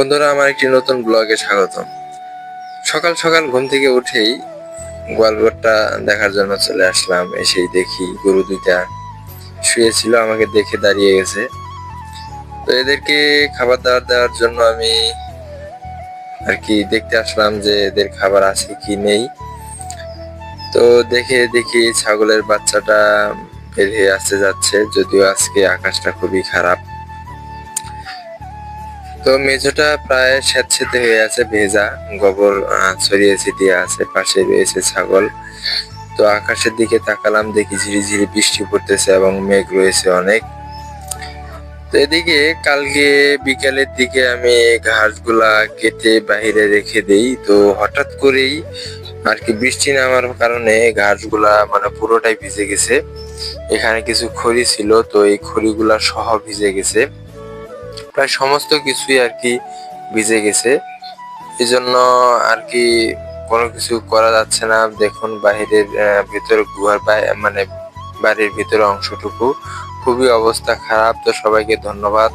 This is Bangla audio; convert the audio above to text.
বন্ধুরা, আমার একটি নতুন ব্লগে স্বাগতম। সকাল সকাল ঘুম থেকে উঠেই গোয়ালঘরটা দেখার জন্য চলে আসলাম। এসেই দেখি গরু দুইটা শুয়েছিল আমাকে দেখে দাঁড়িয়ে গেছে। তো এদেরকে খাবার দাবার দেওয়ার জন্য আমি আর কি দেখতে আসলাম যে এদের খাবার আছে কি নেই। তো দেখে দেখি ছাগলের বাচ্চাটা বের হয়ে আসতে যাচ্ছে, যদিও আজকে আকাশটা খুবই খারাপ। তো মেঝোটা প্রায় স্যাঁতসেঁতে হয়ে আছে, ভেজা গোবর ছড়িয়ে ছিটিয়ে আছে, পাশে রয়েছে ছাগল। তো আকাশের দিকে তাকালাম, দেখি ঝিরিঝিরি বৃষ্টি পড়তেছে এবং মেঘ রয়েছে অনেক। তো এদিকে কালকে বিকালের দিকে আমি ঘাসগুলা কেটে বাইরে রেখে দেই। তো হঠাৎ করেই আর কি বৃষ্টি নামার কারণে ঘাসগুলা মানে পুরোটাই ভিজে গেছে। এখানে কিছু খড়ি ছিল, তো এই খড়িগুলা সহ ভিজে গেছে। প্রায় সমস্ত কিছুই আর কি ভিজে গেছে। এই জন্য আর কি কোনো কিছু করা যাচ্ছে না। দেখুন বাহিরের ভিতরে গুহার মানে বাড়ির ভিতরে অংশটুকু। খুবই অবস্থা খারাপ। তো সবাইকে ধন্যবাদ।